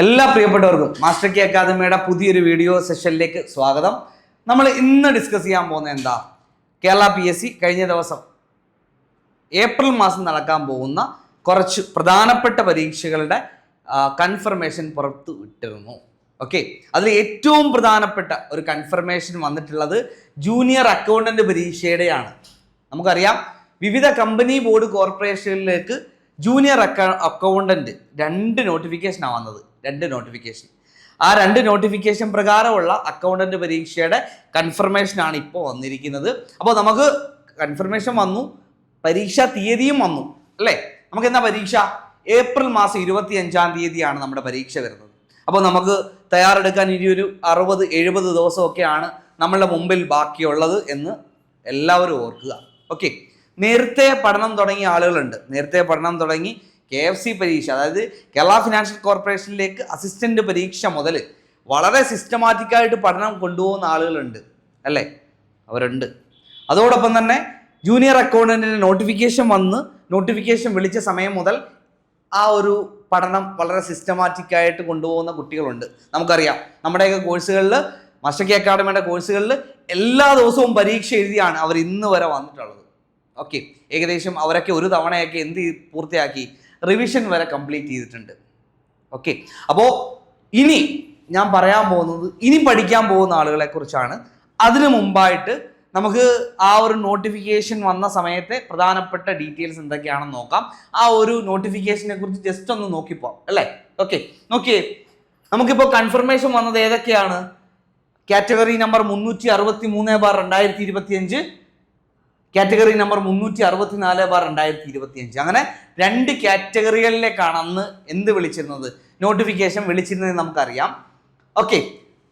എല്ലാ പ്രിയപ്പെട്ടവർക്കും master K അക്കാദമിയുടെ പുതിയൊരു വീഡിയോ സെഷനിലേക്ക് സ്വാഗതം. നമ്മൾ ഇന്ന് ഡിസ്കസ് ചെയ്യാൻ പോകുന്നത് എന്താ? കേരള പി എസ് സി കഴിഞ്ഞ ദിവസം ഏപ്രിൽ മാസം നടക്കാൻ പോകുന്ന കുറച്ച് പ്രധാനപ്പെട്ട പരീക്ഷകളുടെ കൺഫർമേഷൻ പുറത്തു വിട്ടിരുന്നു. ഓക്കെ അതിൽ ഏറ്റവും പ്രധാനപ്പെട്ട ഒരു കൺഫർമേഷൻ വന്നിട്ടുള്ളത് ജൂനിയർ അക്കൗണ്ടന്റ് പരീക്ഷയുടെയാണ്. നമുക്കറിയാം വിവിധ കമ്പനി ബോർഡ് കോർപ്പറേഷനിലേക്ക് ജൂനിയർ അക്ക അക്കൗണ്ടന്റ് രണ്ട് നോട്ടിഫിക്കേഷനാണ് വന്നത്. രണ്ട് നോട്ടിഫിക്കേഷൻ ആ രണ്ട് നോട്ടിഫിക്കേഷൻ പ്രകാരമുള്ള അക്കൗണ്ടന്റ് പരീക്ഷയുടെ കൺഫർമേഷനാണ് ഇപ്പോൾ വന്നിരിക്കുന്നത്. അപ്പോൾ നമുക്ക് കൺഫർമേഷൻ വന്നു പരീക്ഷാ തീയതിയും വന്നു അല്ലേ? നമുക്ക് എന്താ പരീക്ഷ? ഏപ്രിൽ മാസം ഇരുപത്തി അഞ്ചാം തീയതിയാണ് നമ്മുടെ പരീക്ഷ വരുന്നത്. അപ്പോൾ നമുക്ക് തയ്യാറെടുക്കാൻ ഇനി ഒരു അറുപത് എഴുപത് ദിവസമൊക്കെയാണ് നമ്മളുടെ മുമ്പിൽ ബാക്കിയുള്ളത് എന്ന് എല്ലാവരും ഓർക്കുക. ഓക്കെ. നേരത്തെ പഠനം തുടങ്ങിയ ആളുകളുണ്ട്. നേരത്തെ പഠനം തുടങ്ങി കെ എഫ് സി പരീക്ഷ അതായത് കേരള ഫിനാൻഷ്യൽ കോർപ്പറേഷനിലേക്ക് അസിസ്റ്റന്റ് പരീക്ഷ മുതൽ വളരെ സിസ്റ്റമാറ്റിക്കായിട്ട് പഠനം കൊണ്ടുപോകുന്ന ആളുകളുണ്ട് അല്ലേ? അവരുണ്ട്. അതോടൊപ്പം തന്നെ ജൂനിയർ അക്കൗണ്ടന്റിന് നോട്ടിഫിക്കേഷൻ വന്ന് നോട്ടിഫിക്കേഷൻ വിളിച്ച സമയം മുതൽ ആ ഒരു പഠനം വളരെ സിസ്റ്റമാറ്റിക്കായിട്ട് കൊണ്ടുപോകുന്ന കുട്ടികളുണ്ട്. നമുക്കറിയാം നമ്മുടെയൊക്കെ കോഴ്സുകളിൽ മസ്റ്റക്കി അക്കാഡമിയുടെ കോഴ്സുകളിൽ എല്ലാ ദിവസവും പരീക്ഷ എഴുതിയാണ് അവർ ഇന്ന് വരെ വന്നിട്ടുള്ളത്. ഓക്കെ ഏകദേശം അവരൊക്കെ ഒരു തവണയൊക്കെ എന്ത് പൂർത്തിയാക്കി? റിവിഷൻ വരെ കംപ്ലീറ്റ് ചെയ്തിട്ടുണ്ട്. ഓക്കെ അപ്പോൾ ഇനി ഞാൻ പറയാൻ പോകുന്നത് ഇനി പഠിക്കാൻ പോകുന്ന ആളുകളെ കുറിച്ചാണ്. അതിനു മുമ്പായിട്ട് നമുക്ക് ആ ഒരു നോട്ടിഫിക്കേഷൻ വന്ന സമയത്തെ പ്രധാനപ്പെട്ട ഡീറ്റെയിൽസ് എന്തൊക്കെയാണെന്ന് നോക്കാം. ആ ഒരു നോട്ടിഫിക്കേഷനെ കുറിച്ച് ജസ്റ്റ് ഒന്ന് നോക്കിപ്പോ അല്ലേ? ഓക്കെ നോക്കിയേ. നമുക്കിപ്പോൾ കൺഫർമേഷൻ വന്നത് ഏതൊക്കെയാണ്? കാറ്റഗറി നമ്പർ മുന്നൂറ്റി അറുപത്തി മൂന്ന് ബാർ രണ്ടായിരത്തി ഇരുപത്തി അഞ്ച് കാറ്റഗറി നമ്പർ മുന്നൂറ്റി അറുപത്തി നാല് ബാർ രണ്ടായിരത്തി ഇരുപത്തി അഞ്ച് അങ്ങനെ രണ്ട് കാറ്റഗറികളിലേക്കാണ് അന്ന് എന്ത് വിളിച്ചിരുന്നത്? നോട്ടിഫിക്കേഷൻ വിളിച്ചിരുന്നത് നമുക്കറിയാം. ഓക്കെ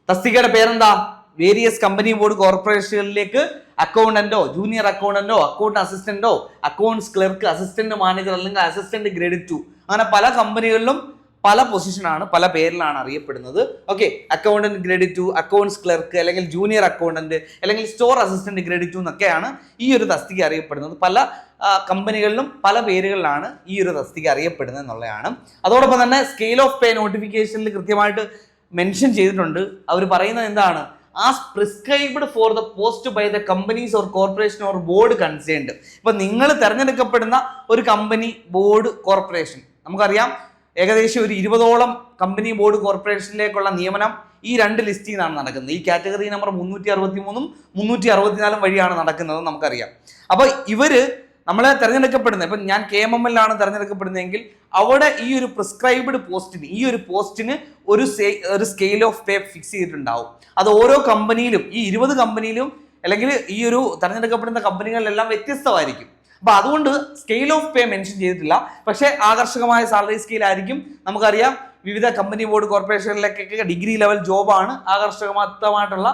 തസ്തികയുടെ പേരെന്താ? വേരിയസ് കമ്പനി ബോർഡ് കോർപ്പറേഷനുകളിലേക്ക് അക്കൗണ്ടന്റോ ജൂനിയർ അക്കൗണ്ടന്റോ അക്കൗണ്ട് അസിസ്റ്റന്റോ അക്കൗണ്ട്സ് ക്ലർക്ക് അസിസ്റ്റന്റ് മാനേജർ അല്ലെങ്കിൽ അസിസ്റ്റന്റ് ഗ്രേഡ് ടു അങ്ങനെ പല കമ്പനികളിലും പല പൊസിഷനാണ് പല പേരിലാണ് അറിയപ്പെടുന്നത്. Okay accountant grade two accounts clerk അല്ലെങ്കിൽ ജൂനിയർ അക്കൗണ്ടന്റ് അല്ലെങ്കിൽ സ്റ്റോർ അസിസ്റ്റന്റ് ഗ്രേഡ് ടു എന്നൊക്കെയാണ് ഈ ഒരു തസ്തിക അറിയപ്പെടുന്നത്. പല കമ്പനികളിലും പല പേരുകളിലാണ് ഈ ഒരു തസ്തിക അറിയപ്പെടുന്നത് എന്നുള്ളതാണ്. അതോടൊപ്പം തന്നെ സ്കെയിൽ ഓഫ് പേ നോട്ടിഫിക്കേഷനിൽ കൃത്യമായിട്ട് മെൻഷൻ ചെയ്തിട്ടുണ്ട്. അവർ പറയുന്നത് എന്താണ്? As prescribed for the post by the companies or corporation or board concerned ഇപ്പൊ നിങ്ങൾ തിരഞ്ഞെടുക്കപ്പെടുന്ന ഒരു കമ്പനി ബോർഡ് കോർപ്പറേഷൻ നമുക്കറിയാം ഏകദേശം ഒരു ഇരുപതോളം കമ്പനി ബോർഡ് കോർപ്പറേഷനിലേക്കുള്ള നിയമനം ഈ രണ്ട് ലിസ്റ്റിൽ നിന്നാണ് നടക്കുന്നത്. ഈ കാറ്റഗറി നമ്പർ മുന്നൂറ്റി അറുപത്തി മൂന്നും മുന്നൂറ്റി അറുപത്തിനാലും വഴിയാണ് നടക്കുന്നത് നമുക്കറിയാം. അപ്പോൾ ഇവർ നമ്മളെ തിരഞ്ഞെടുക്കപ്പെടുന്നത് ഇപ്പം ഞാൻ കെ എം എം എല്ലാണ് തിരഞ്ഞെടുക്കപ്പെടുന്നതെങ്കിൽ അവിടെ ഈ ഒരു പ്രിസ്ക്രൈബ്ഡ് പോസ്റ്റിന് ഈ ഒരു പോസ്റ്റിന് ഒരു ഒരു സ്കെയിൽ ഓഫ് പേ ഫിക്സ് ചെയ്തിട്ടുണ്ടാവും. അത് ഓരോ കമ്പനിയിലും ഈ ഇരുപത് കമ്പനിയിലും അല്ലെങ്കിൽ ഈ ഒരു തിരഞ്ഞെടുക്കപ്പെടുന്ന കമ്പനികളിലെല്ലാം വ്യത്യസ്തമായിരിക്കും. അപ്പൊ അതുകൊണ്ട് സ്കെയിൽ ഓഫ് പേ മെൻഷൻ ചെയ്തിട്ടില്ല. പക്ഷേ ആകർഷകമായ സാലറി സ്കെയിൽ ആയിരിക്കും. നമുക്കറിയാം വിവിധ കമ്പനി ബോർഡ് കോർപ്പറേഷനിലേക്കൊക്കെ ഡിഗ്രി ലെവൽ ജോബാണ് ആകർഷകമായിട്ടുള്ള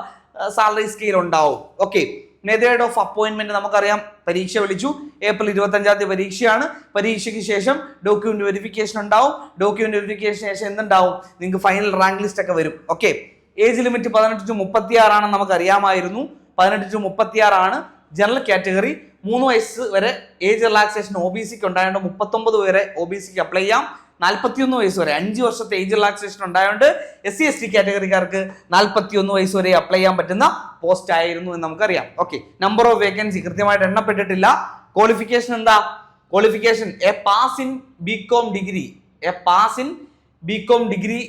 സാലറി സ്കെയിൽ ഉണ്ടാവും. ഓക്കെ മെതേഡ് ഓഫ് അപ്പോയിന്റ്മെന്റ് നമുക്കറിയാം. പരീക്ഷ വിളിച്ചു. ഏപ്രിൽ ഇരുപത്തഞ്ചാം തീയതി പരീക്ഷയാണ്. പരീക്ഷയ്ക്ക് ശേഷം ഡോക്യുമെന്റ് വെരിഫിക്കേഷൻ ഉണ്ടാവും. ഡോക്യുമെന്റ് വെരിഫിക്കേഷൻ ശേഷം എന്തുണ്ടാവും? നിങ്ങൾക്ക് ഫൈനൽ റാങ്ക് ലിസ്റ്റ് ഒക്കെ വരും. ഓക്കെ ഏജ് ലിമിറ്റ് പതിനെട്ട് ടു മുപ്പത്തിയാറാണെന്ന് നമുക്ക് അറിയാമായിരുന്നു പതിനെട്ട് ടു മുപ്പത്തിയാറാണ് ജനറൽ കാറ്റഗറി മൂന്ന് വയസ്സ് വരെ ഏജ് റിലാക്സേഷൻ ഒ ബി സിക്ക് ഉണ്ടായതുകൊണ്ട് മുപ്പത്തൊമ്പത് വരെ ഒ ബി സിക്ക് അപ്ലൈ ചെയ്യാം. നാൽപ്പത്തിയൊന്ന് വയസ്സ് വരെ. അഞ്ച് വർഷത്തെ ഏജ് റിലാക്സേഷൻ ഉണ്ടായതുകൊണ്ട് എസ് സി എസ് ടി കാറ്റഗറിക്കാർക്ക് നാൽപ്പത്തിയൊന്ന് വയസ്സ് വരെ അപ്ലൈ ചെയ്യാൻ പറ്റുന്ന പോസ്റ്റ് ആയിരുന്നു എന്ന് നമുക്കറിയാം. ഓക്കെ നമ്പർ ഓഫ് വേക്കൻസി കൃത്യമായിട്ട് എണ്ണപ്പെട്ടിട്ടില്ല. ക്വാളിഫിക്കേഷൻ എന്താ? Qualification a pass in B Com degree a pass in B Com degree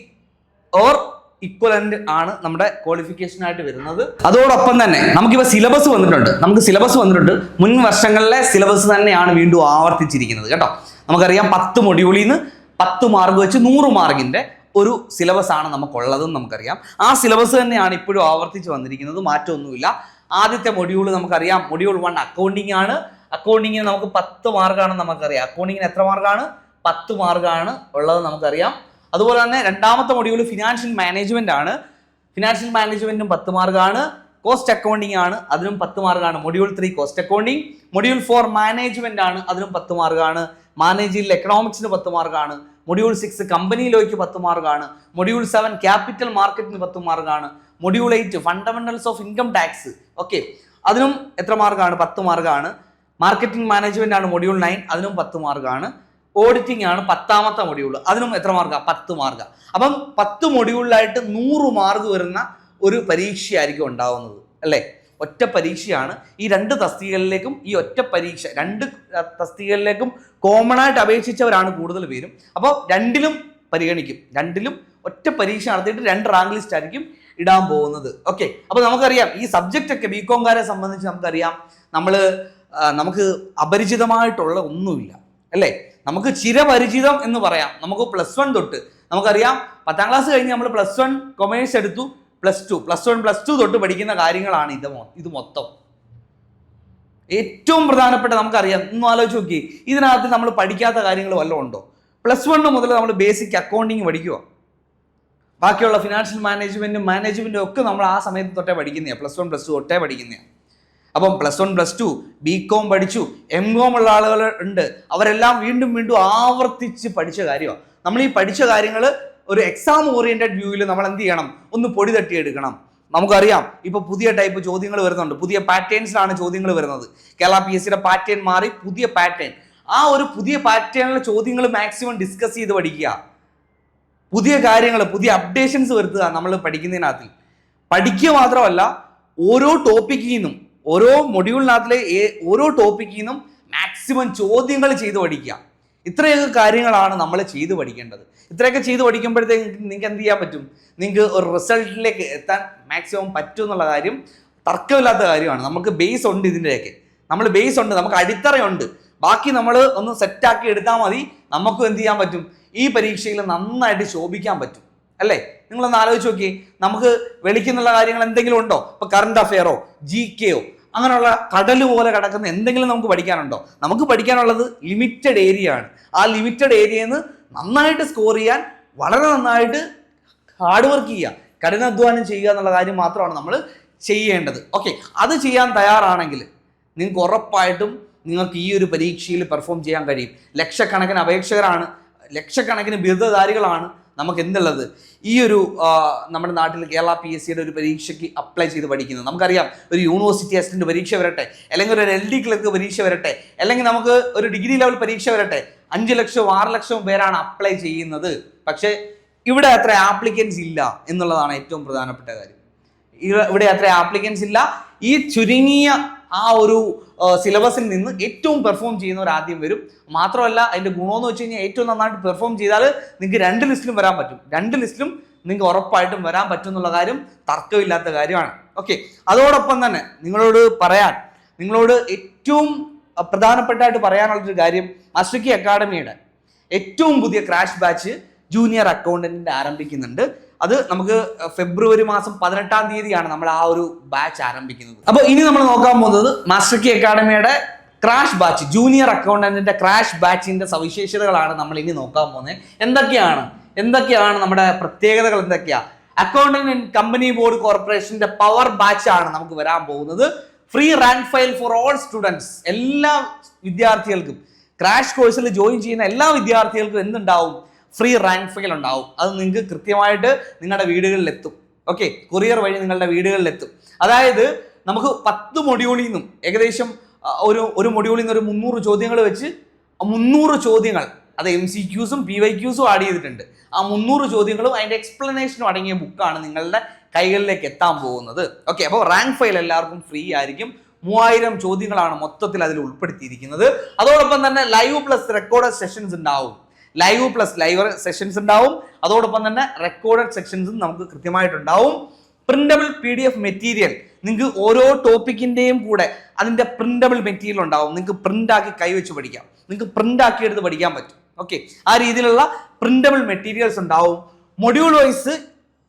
or equivalent ആണ് നമ്മുടെ ക്വാളിഫിക്കേഷൻ ആയിട്ട് വരുന്നത്. അതോടൊപ്പം തന്നെ നമുക്കിപ്പോൾ സിലബസ് വന്നിട്ടുണ്ട്. നമുക്ക് സിലബസ് വന്നിട്ടുണ്ട്. മുൻ വർഷങ്ങളിലെ സിലബസ് തന്നെയാണ് വീണ്ടും ആവർത്തിച്ചിരിക്കുന്നത് കേട്ടോ. നമുക്കറിയാം പത്ത് മൊഡ്യൂളിൽ നിന്ന് പത്ത് മാർക്ക് വെച്ച് നൂറ് മാർക്കിന്റെ ഒരു സിലബസ് ആണ് നമുക്കുള്ളതെന്ന് നമുക്കറിയാം. ആ സിലബസ് തന്നെയാണ് ഇപ്പോഴും ആവർത്തിച്ച് വന്നിരിക്കുന്നത്. മാറ്റമൊന്നുമില്ല. ആദ്യത്തെ മൊഡ്യൂൾ നമുക്കറിയാം. മൊഡ്യൂൾ വൺ അക്കൗണ്ടിങ് ആണ്. അക്കൗണ്ടിങ്ങിന് നമുക്ക് പത്ത് മാർക്കാണ് നമുക്കറിയാം. അക്കൗണ്ടിങ്ങിന് എത്ര മാർക്കാണ് പത്ത് മാർക്കാണ് ഉള്ളത് നമുക്കറിയാം. അതുപോലെ തന്നെ രണ്ടാമത്തെ മൊഡ്യൂൾ ഫിനാൻഷ്യൽ മാനേജ്മെന്റ് ആണ്. ഫിനാൻഷ്യൽ മാനേജ്മെന്റും പത്ത് മാർക്കാണ് കോസ്റ്റ് അക്കൗണ്ടിങ് ആണ് അതിനും പത്ത് മാർക്കാണ് module three cost accounting module four management ആണ് അതിനും പത്ത് മാർക്കാണ് മാനേജിൽ എക്കണോമിക്സിന് പത്ത് മാർക്കാണ് മൊഡ്യൂൾ സിക്സ് കമ്പനിയിലേക്ക് പത്ത് മാർക്കാണ് മൊഡ്യൂൾ സെവൻ ക്യാപിറ്റൽ മാർക്കറ്റിന് പത്ത് മാർക്കാണ് module eight fundamentals of income tax okay അതിനും എത്ര മാർക്കാണ് പത്ത് മാർക്കാണ് മാർക്കറ്റിംഗ് മാനേജ്മെന്റ് ആണ് മൊഡ്യൂൾ നയൻ അതിനും പത്ത് മാർക്കാണ് ഓഡിറ്റിംഗ് ആണ് പത്താമത്തെ മൊഡ്യൂൾ അതിനും എത്ര മാർക്കാ പത്ത് മാർക്ക് അപ്പം പത്ത് മൊഡ്യൂളിലായിട്ട് നൂറ് മാർക്ക് വരുന്ന ഒരു പരീക്ഷയായിരിക്കും ഉണ്ടാവുന്നത്. അല്ലേ? ഒറ്റ പരീക്ഷയാണ്. ഈ രണ്ട് തസ്തികകളിലേക്കും ഈ ഒറ്റ പരീക്ഷ രണ്ട് തസ്തികകളിലേക്കും കോമൺ ആയിട്ട് അപേക്ഷിച്ചവരാണ് കൂടുതൽ പേരും. അപ്പോൾ രണ്ടിലും പരിഗണിക്കും. രണ്ടിലും ഒറ്റ പരീക്ഷ നടത്തിയിട്ട് രണ്ട് റാങ്ക് ലിസ്റ്റ് ആയിരിക്കും ഇടാൻ പോകുന്നത്. ഓക്കെ അപ്പോൾ നമുക്കറിയാം ഈ സബ്ജക്റ്റ് ഒക്കെ ബി കോംകാരെ സംബന്ധിച്ച് നമുക്കറിയാം. നമ്മൾ നമുക്ക് അപരിചിതമായിട്ടുള്ള ഒന്നുമില്ല. അല്ലേ? നമുക്ക് ചിരപരിചിതം എന്ന് പറയാം. നമുക്ക് പ്ലസ് വൺ തൊട്ട്. നമുക്കറിയാം പത്താം ക്ലാസ് കഴിഞ്ഞ് നമ്മൾ പ്ലസ് വൺ കൊമേഴ്സ് എടുത്തു. Plus two plus one plus two തൊട്ട് പഠിക്കുന്ന കാര്യങ്ങളാണ് ഇത് ഇത് മൊത്തം. ഏറ്റവും പ്രധാനപ്പെട്ട നമുക്കറിയാം ഒന്ന് ആലോചിച്ച് നോക്കി ഇതിനകത്ത് നമ്മൾ പഠിക്കാത്ത കാര്യങ്ങൾ വല്ലതും ഉണ്ടോ? പ്ലസ് വൺ മുതൽ നമ്മൾ ബേസിക് അക്കൗണ്ടിങ് പഠിക്കുക ബാക്കിയുള്ള ഫിനാൻഷ്യൽ മാനേജ്മെന്റും മാനേജ്മെന്റും ഒക്കെ നമ്മൾ ആ സമയത്ത് തൊട്ടേ പഠിക്കുന്നതാണ് പ്ലസ് വൺ പ്ലസ് ടു തൊട്ടേ പഠിക്കുന്നതാണ് അപ്പം plus one plus two B Com പഠിച്ചു. എം കോം ഉള്ള ആളുകൾ ഉണ്ട്. അവരെല്ലാം വീണ്ടും വീണ്ടും ആവർത്തിച്ച് പഠിച്ച കാര്യമാണ് നമ്മൾ ഈ പഠിച്ച കാര്യങ്ങൾ ഒരു എക്സാം ഓറിയന്റഡ് വ്യൂവിൽ നമ്മൾ എന്ത് ചെയ്യണം? ഒന്ന് പൊടി തട്ടിയെടുക്കണം. നമുക്കറിയാം ഇപ്പൊ പുതിയ ടൈപ്പ് ചോദ്യങ്ങൾ വരുന്നുണ്ട്. പുതിയ പാറ്റേൺസിലാണ് ചോദ്യങ്ങൾ വരുന്നത്. കേരള പി എസ് സിയുടെ പാറ്റേൺ മാറി പുതിയ പാറ്റേൺ ആ ഒരു പുതിയ പാറ്റേണിലെ ചോദ്യങ്ങൾ മാക്സിമം ഡിസ്കസ് ചെയ്ത് പഠിക്കുക. പുതിയ കാര്യങ്ങൾ പുതിയ അപ്ഡേഷൻസ് വരുത്തുക നമ്മൾ പഠിക്കുന്നതിനകത്ത് പഠിക്കുക മാത്രമല്ല ഓരോ ടോപ്പിക്കിൽ നിന്നും ഓരോ മൊഡ്യൂളിനകത്തിലെ ഓരോ ടോപ്പിക്കിൽ നിന്നും മാക്സിമം ചോദ്യങ്ങൾ ചെയ്ത് പഠിക്കുക. ഇത്രയൊക്കെ കാര്യങ്ങളാണ് നമ്മൾ ചെയ്ത് പഠിക്കേണ്ടത്. ഇത്രയൊക്കെ ചെയ്ത് പഠിക്കുമ്പോഴത്തേക്ക് നിങ്ങൾക്ക് എന്ത് ചെയ്യാൻ പറ്റും? നിങ്ങൾക്ക് ഒരു റിസൾട്ടിലേക്ക് എത്താൻ മാക്സിമം പറ്റും എന്നുള്ള കാര്യം തർക്കമില്ലാത്ത കാര്യമാണ്. നമുക്ക് ബേസ് ഉണ്ട് ഇതിന്റെയൊക്കെ നമ്മൾ ബേസ് ഉണ്ട് നമുക്ക് അടിത്തറയുണ്ട്. ബാക്കി നമ്മൾ ഒന്ന് സെറ്റാക്കി എടുത്താൽ മതി. നമുക്കും എന്ത് ചെയ്യാൻ പറ്റും? ഈ പരീക്ഷയിൽ നന്നായിട്ട് ശോഭിക്കാൻ പറ്റും. അല്ലേ? നിങ്ങളൊന്ന് ആലോചിച്ച് നോക്കി നമുക്ക് വെളിക്കുന്നുള്ള കാര്യങ്ങൾ എന്തെങ്കിലും ഉണ്ടോ? ഇപ്പോൾ കറണ്ട് അഫെയറോ ജി കെയോ അങ്ങനെയുള്ള കടൽ പോലെ കിടക്കുന്ന എന്തെങ്കിലും നമുക്ക് പഠിക്കാനുണ്ടോ? നമുക്ക് പഠിക്കാനുള്ളത് ലിമിറ്റഡ് ഏരിയ ആണ്. ആ ലിമിറ്റഡ് ഏരിയയിൽ നിന്ന് നന്നായിട്ട് സ്കോർ ചെയ്യാൻ വളരെ നന്നായിട്ട് ഹാർഡ് വർക്ക് ചെയ്യുക. കഠിനാധ്വാനം ചെയ്യുക എന്നുള്ള കാര്യം മാത്രമാണ് നമ്മൾ ചെയ്യേണ്ടത്. ഓക്കെ അത് ചെയ്യാൻ തയ്യാറാണെങ്കിൽ നിങ്ങൾക്ക് ഉറപ്പായിട്ടും നിങ്ങൾക്ക് ഈ ഒരു പരീക്ഷയിൽ പെർഫോം ചെയ്യാൻ കഴിയും. ലക്ഷക്കണക്കിന് അപേക്ഷകരാണ് ലക്ഷക്കണക്കിന് ബിരുദധാരികളാണ് നമുക്ക് എന്തുള്ളത് ഈ ഒരു നമ്മുടെ നാട്ടിൽ കേരള പി എസ് സിയുടെ ഒരു പരീക്ഷയ്ക്ക് അപ്ലൈ ചെയ്ത് പഠിക്കുന്നത് നമുക്കറിയാം ഒരു യൂണിവേഴ്സിറ്റി അസിസ്റ്റന്റ് പരീക്ഷ വരട്ടെ അല്ലെങ്കിൽ ഒരു എൽ ഡി ക്ലർക്ക് പരീക്ഷ വരട്ടെ അല്ലെങ്കിൽ നമുക്ക് ഒരു ഡിഗ്രി ലെവൽ പരീക്ഷ വരട്ടെ അഞ്ച് ലക്ഷവും ആറ് ലക്ഷവും പേരാണ് അപ്ലൈ ചെയ്യുന്നത്. പക്ഷേ ഇവിടെ അത്ര ആപ്ലിക്കൻസ് ഇല്ല എന്നുള്ളതാണ് ഏറ്റവും പ്രധാനപ്പെട്ട കാര്യം. ഇവ- ഇവിടെ അത്ര ആപ്ലിക്കൻസ് ഇല്ല. ഈ ചുരുങ്ങിയ ആ ഒരു സിലബസിൽ നിന്ന് ഏറ്റവും പെർഫോം ചെയ്യുന്നവർ ആദ്യം വരും. മാത്രമല്ല അതിന്റെ ഗുണമെന്ന് വെച്ച് കഴിഞ്ഞാൽ ഏറ്റവും നന്നായിട്ട് പെർഫോം ചെയ്താൽ നിങ്ങൾക്ക് രണ്ട് ലിസ്റ്റിലും വരാൻ പറ്റും. രണ്ട് ലിസ്റ്റിലും നിങ്ങൾക്ക് ഉറപ്പായിട്ടും വരാൻ പറ്റും എന്നുള്ള കാര്യം തർക്കമില്ലാത്ത കാര്യമാണ്. ഓക്കെ അതോടൊപ്പം തന്നെ നിങ്ങളോട് പറയാൻ നിങ്ങളോട് ഏറ്റവും പ്രധാനപ്പെട്ടായിട്ട് പറയാനുള്ളൊരു കാര്യം മാസ്റ്റർ അക്കാഡമിയുടെ ഏറ്റവും പുതിയ ക്രാഷ് ബാച്ച് ജൂനിയർ അക്കൗണ്ടന്റിന്റെ ആരംഭിക്കുന്നുണ്ട്. അത് നമുക്ക് ഫെബ്രുവരി മാസം പതിനെട്ടാം തീയതിയാണ് നമ്മൾ ആ ഒരു ബാച്ച് ആരംഭിക്കുന്നത്. അപ്പോൾ ഇനി നമ്മൾ നോക്കാൻ പോകുന്നത് മാസ്റ്റർ കി അക്കാഡമിയുടെ ക്രാഷ് ബാച്ച് ജൂനിയർ അക്കൗണ്ടന്റിന്റെ ക്രാഷ് ബാച്ചിന്റെ സവിശേഷതകളാണ് നമ്മൾ ഇനി നോക്കാൻ പോകുന്നത്. എന്തൊക്കെയാണ്? എന്തൊക്കെയാണ് നമ്മുടെ പ്രത്യേകതകൾ എന്തൊക്കെയാ? അക്കൗണ്ടന്റ് ആൻഡ് കമ്പനി ബോർഡ് കോർപ്പറേഷന്റെ പവർ ബാച്ച് ആണ് നമുക്ക് വരാൻ പോകുന്നത്. Free rank file for all students എല്ലാ വിദ്യാർത്ഥികൾക്കും. ക്രാഷ് കോഴ്സിൽ ജോയിൻ ചെയ്യുന്ന എല്ലാ വിദ്യാർത്ഥികൾക്കും എന്തുണ്ടാവും? ഫ്രീ റാങ്ക് ഫയൽ ഉണ്ടാവും. അത് നിങ്ങൾക്ക് കൃത്യമായിട്ട് നിങ്ങളുടെ വീടുകളിൽ എത്തും ഓക്കെ കൊറിയർ വഴി നിങ്ങളുടെ വീടുകളിൽ എത്തും അതായത് നമുക്ക് പത്ത് മൊഡ്യൂളിൽ നിന്നും ഏകദേശം ഒരു ഒരു മൊഡ്യൂളിൽ നിന്ന് ഒരു മുന്നൂറ് ചോദ്യങ്ങൾ വെച്ച് മുന്നൂറ് ചോദ്യങ്ങൾ അത് എം സി ക്യൂസും പി വൈ ക്യൂസും ആഡ് ചെയ്തിട്ടുണ്ട്. ആ മുന്നൂറ് ചോദ്യങ്ങളും അതിന്റെ എക്സ്പ്ലനേഷനും അടങ്ങിയ ബുക്കാണ് നിങ്ങളുടെ കൈകളിലേക്ക് എത്താൻ പോകുന്നത്. ഓക്കെ അപ്പോൾ റാങ്ക് ഫയൽ എല്ലാവർക്കും ഫ്രീ ആയിരിക്കും. മൂവായിരം ചോദ്യങ്ങളാണ് മൊത്തത്തിൽ അതിൽ ഉൾപ്പെടുത്തിയിരിക്കുന്നത്. അതോടൊപ്പം തന്നെ ലൈവ് പ്ലസ് റെക്കോർഡ് സെഷൻസ് ഉണ്ടാവും. ലൈവ് പ്ലസ് ലൈവ് സെഷൻസ് ഉണ്ടാവും. അതോടൊപ്പം തന്നെ റെക്കോർഡഡ് സെക്ഷൻസും നമുക്ക് കൃത്യമായിട്ടുണ്ടാവും. Printable P D F material നിങ്ങൾക്ക് ഓരോ ടോപ്പിക്കിന്റെയും കൂടെ അതിന്റെ പ്രിന്റബിൾ മെറ്റീരിയൽ ഉണ്ടാവും. നിങ്ങൾക്ക് പ്രിന്റ് ആക്കി കൈവച്ച് പഠിക്കാം. നിങ്ങൾക്ക് പ്രിന്റ് ആക്കി എടുത്ത് പഠിക്കാൻ പറ്റും. ഓക്കെ ആ രീതിയിലുള്ള പ്രിന്റബിൾ മെറ്റീരിയൽസ് ഉണ്ടാവും. Module wise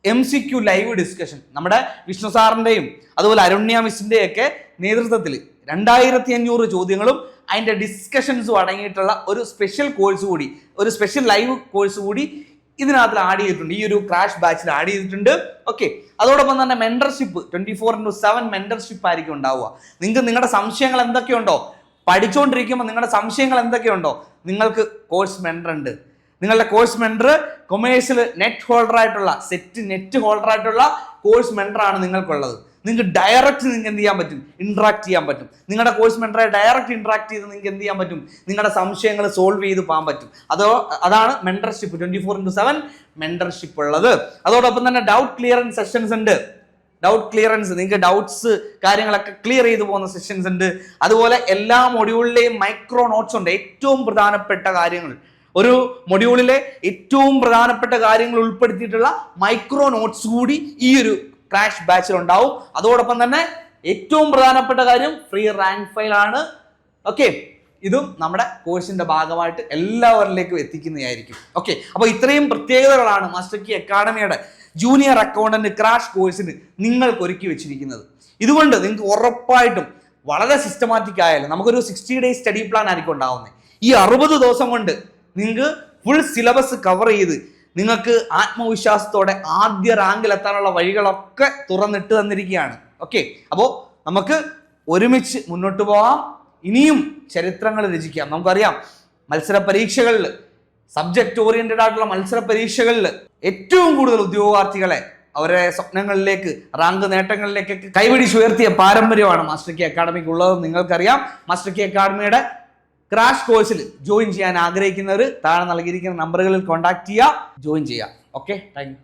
M C Q live discussion നമ്മുടെ വിഷ്ണു സാറിന്റെയും അതുപോലെ അരുണ്യ മിസ്സിന്റെയും ഒക്കെ നേതൃത്വത്തിൽ രണ്ടായിരത്തി അഞ്ഞൂറ് ചോദ്യങ്ങളും അതിന്റെ ഡിസ്കഷൻസും അടങ്ങിയിട്ടുള്ള ഒരു സ്പെഷ്യൽ കോഴ്സ് കൂടി ഒരു സ്പെഷ്യൽ ലൈവ് കോഴ്സ് കൂടി ഇതിനകത്ത് ആഡ് ചെയ്തിട്ടുണ്ട്. ഈ ഒരു ക്രാഷ് ബാച്ചിൽ ആഡ് ചെയ്തിട്ടുണ്ട്. ഓക്കെ അതോടൊപ്പം തന്നെ mentorship twenty four into seven mentorship ആയിരിക്കും ഉണ്ടാവുക. നിങ്ങൾക്ക് നിങ്ങളുടെ സംശയങ്ങൾ എന്തൊക്കെയുണ്ടോ? പഠിച്ചുകൊണ്ടിരിക്കുമ്പോൾ നിങ്ങളുടെ സംശയങ്ങൾ എന്തൊക്കെയുണ്ടോ? നിങ്ങൾക്ക് കോഴ്സ് മെന്റർ ഉണ്ട്. നിങ്ങളുടെ കോഴ്സ് മെന്റർ കൊമേഴ്സിൽ നെറ്റ് ഹോൾഡർ ആയിട്ടുള്ള സെറ്റ് നെറ്റ് ഹോൾഡർ ആയിട്ടുള്ള കോഴ്സ് മെന്റർ ആണ് നിങ്ങൾക്കുള്ളത്. നിങ്ങൾക്ക് ഡയറക്റ്റ് നിങ്ങൾക്ക് എന്ത് ചെയ്യാൻ പറ്റും? ഇൻട്രാക്ട് ചെയ്യാൻ പറ്റും. നിങ്ങളുടെ കോഴ്സ് മെന്ററെ ഡയറക്റ്റ് ഇൻട്രാക്ട് ചെയ്ത് നിങ്ങൾക്ക് എന്ത് ചെയ്യാൻ പറ്റും? നിങ്ങളുടെ സംശയങ്ങൾ സോൾവ് ചെയ്ത് പോകാൻ പറ്റും. അതോ അതാണ് mentorship twenty four into seven mentorship ഉള്ളത്. അതോടൊപ്പം തന്നെ ഡൗട്ട് ക്ലിയറൻസ് സെഷൻസ് ഉണ്ട്. ഡൗട്ട് ക്ലിയറൻസ് നിങ്ങൾക്ക് ഡൗട്ട്സ് കാര്യങ്ങളൊക്കെ ക്ലിയർ ചെയ്തു പോകുന്ന സെഷൻസ് ഉണ്ട്. അതുപോലെ എല്ലാ മൊഡ്യൂളിലെയും മൈക്രോ നോട്ട്സ് ഉണ്ട്. ഏറ്റവും പ്രധാനപ്പെട്ട കാര്യങ്ങൾ. ഒരു മൊഡ്യൂളിലെ ഏറ്റവും പ്രധാനപ്പെട്ട കാര്യങ്ങൾ ഉൾപ്പെടുത്തിയിട്ടുള്ള മൈക്രോ നോട്ട്സ് കൂടി ഈ ഒരു ക്രാഷ് ബാച്ചിൽ ഉണ്ടാവും. അതോടൊപ്പം തന്നെ ഏറ്റവും പ്രധാനപ്പെട്ട കാര്യം ഫ്രീ റാങ്ക് ഫയൽ ആണ്. ഓക്കെ ഇതും നമ്മുടെ കോഴ്സിന്റെ ഭാഗമായിട്ട് എല്ലാവരിലേക്കും എത്തിക്കുന്നതായിരിക്കും. ഓക്കെ അപ്പോൾ ഇത്രയും പ്രത്യേകതകളാണ് മാസ്റ്റർ കി അക്കാഡമിയുടെ ജൂനിയർ അക്കൗണ്ടന്റ് ക്രാഷ് കോഴ്സിന് നിങ്ങൾക്ക് ഒരുക്കി വെച്ചിരിക്കുന്നത്. ഇതുകൊണ്ട് നിങ്ങൾക്ക് ഉറപ്പായിട്ടും വളരെ സിസ്റ്റമാറ്റിക് ആയാലും നമുക്കൊരു സിക്സ്റ്റി ഡേയ്സ് സ്റ്റഡി പ്ലാൻ ആയിരിക്കും ഉണ്ടാവുന്നത്. ഈ അറുപത് ദിവസം കൊണ്ട് നിങ്ങൾക്ക് ഫുൾ സിലബസ് കവർ ചെയ്ത് നിങ്ങൾക്ക് ആത്മവിശ്വാസത്തോടെ ആദ്യ റാങ്കിൽ എത്താനുള്ള വഴികളൊക്കെ തുറന്നിട്ട് തന്നിരിക്കുകയാണ്. ഓക്കെ അപ്പോൾ നമുക്ക് ഒരുമിച്ച് മുന്നോട്ട് പോവാം. ഇനിയും ചരിത്രങ്ങൾ രചിക്കാം. നമുക്കറിയാം മത്സര പരീക്ഷകളിൽ സബ്ജക്റ്റ് ഓറിയന്റഡ് ആയിട്ടുള്ള മത്സര പരീക്ഷകളിൽ ഏറ്റവും കൂടുതൽ ഉദ്യോഗാർത്ഥികളെ അവരെ സ്വപ്നങ്ങളിലേക്ക് റാങ്ക് നേട്ടങ്ങളിലേക്കൊക്കെ കൈപിടിച്ചുയർത്തിയ പാരമ്പര്യമാണ് മാസ്റ്റർ കെ അക്കാഡമിക്ക് ഉള്ളതെന്ന് നിങ്ങൾക്കറിയാം മാസ്റ്റർ കെ അക്കാഡമിയുടെ ക്രാഷ് കോഴ്സിൽ ജോയിൻ ചെയ്യാൻ ആഗ്രഹിക്കുന്നവർ താഴെ നൽകിയിരിക്കുന്ന നമ്പറുകളിൽ കോൺടാക്ട് ചെയ്യുക ജോയിൻ ചെയ്യുക. Okay thank